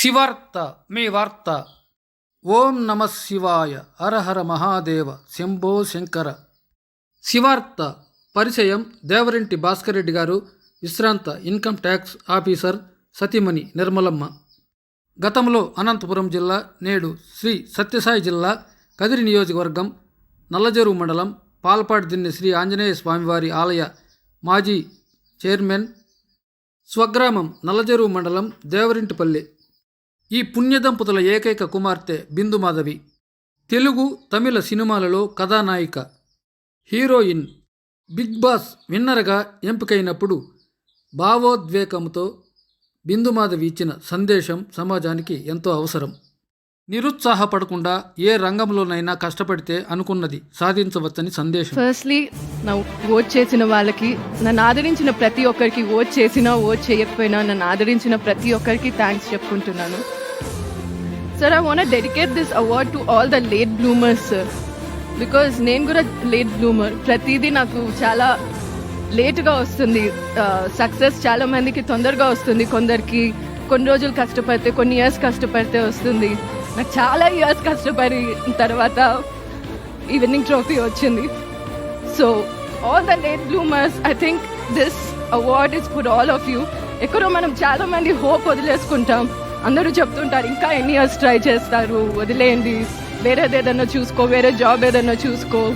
శివార్త మీ వార్త ఓం నమ శివాయ హరహర మహాదేవ శంభో శంకర శివార్త పరిచయం దేవరింటి భాస్కర్ రెడ్డి గారు విశ్రాంత ఇన్కమ్ ట్యాక్స్ ఆఫీసర్ సతీమణి నిర్మలమ్మ. గతంలో అనంతపురం జిల్లా నేడు శ్రీ సత్యసాయి జిల్లా కదిరి నియోజకవర్గం నల్లజెరువు మండలం పాల్పాడు దిన్నె శ్రీ ఆంజనేయ స్వామివారి ఆలయ మాజీ చైర్మన్ స్వగ్రామం నల్లజెరువు మండలం దేవరింటిపల్లి. ఈ పుణ్యదంపతుల ఏకైక కుమార్తె బిందుమాధవి. తెలుగు తమిళ సినిమాలలో కథానాయిక. హీరోయిన్. బిగ్ బాస్ విన్నర్గా ఎంపికైనప్పుడు భావోద్వేగంతో బిందుమాధవి ఇచ్చిన సందేశం సమాజానికి ఎంతో అవసరం. నిరుత్సాహపడకుండా ఏ రంగంలోనైనా కష్టపడితే అనుకున్నది సాధించవచ్చని సందేశం. ఫస్ట్లీ నా ఓట్ చేసిన వాళ్ళకి నన్ను ఆదరించిన ప్రతి ఒక్కరికి ఓట్ చేసినా ఓట్ చేయకపోయినా నన్ను ఆదరించిన ప్రతి ఒక్కరికి థ్యాంక్స్ చెప్పుకుంటున్నాను. Sir I want dedicate this award to all the late bloomers sir because నేను కూడా లేట్ బ్లూమర్ ప్రతిదీ నాకు చాలా లేట్గా వస్తుంది. సక్సెస్ చాలా మందికి తొందరగా వస్తుంది. కొందరికి కొన్ని రోజులు కష్టపడితే కొన్ని ఇయర్స్ కష్టపడితే వస్తుంది. నాకు చాలా ఇయర్స్ కష్టపడి తర్వాత ఈవినింగ్ ట్రోఫీ వచ్చింది. So all the late bloomers I think this award is for all of you ఎక్కడో మనం చాలా మంది హోప్ వదిలేసుకుంటాం. అందరూ చెప్తుంటారు ఇంకా ఎన్ని ఇయర్స్ ట్రై చేస్తారు? వదిలేయండి. వేరేది ఏదన్నా చూసుకో వేరే జాబ్ ఏదన్నా చూసుకో.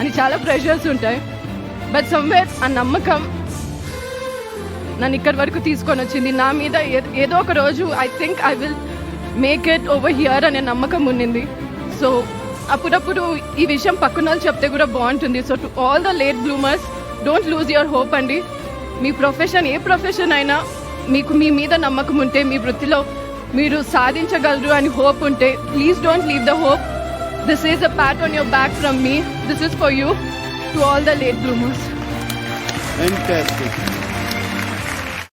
అని చాలా ప్రెషర్స్ ఉంటాయి. బట్ సమ్వేర్ ఆ నమ్మకం నన్ను ఇక్కడి వరకు తీసుకొని వచ్చింది. నా మీద ఏ- ఏదో ఒక రోజు I think I will make it over here అనే నమ్మకం ఉండింది సో అప్పుడప్పుడు ఈ విషయం పక్కన వాళ్ళు చెప్తే కూడా బాగుంటుంది. So to all the late bloomers don't lose your hope అండి. మీ ప్రొఫెషన్ ఏ ప్రొఫెషన్ అయినా మీకు మీ మీద నమ్మకం ఉంటే మీ వృత్తిలో మీరు సాధించగలరు అని హోప్ ఉంటే please don't leave the hope this is a pat on your back from me this is for you to all the late bloomers Fantastic.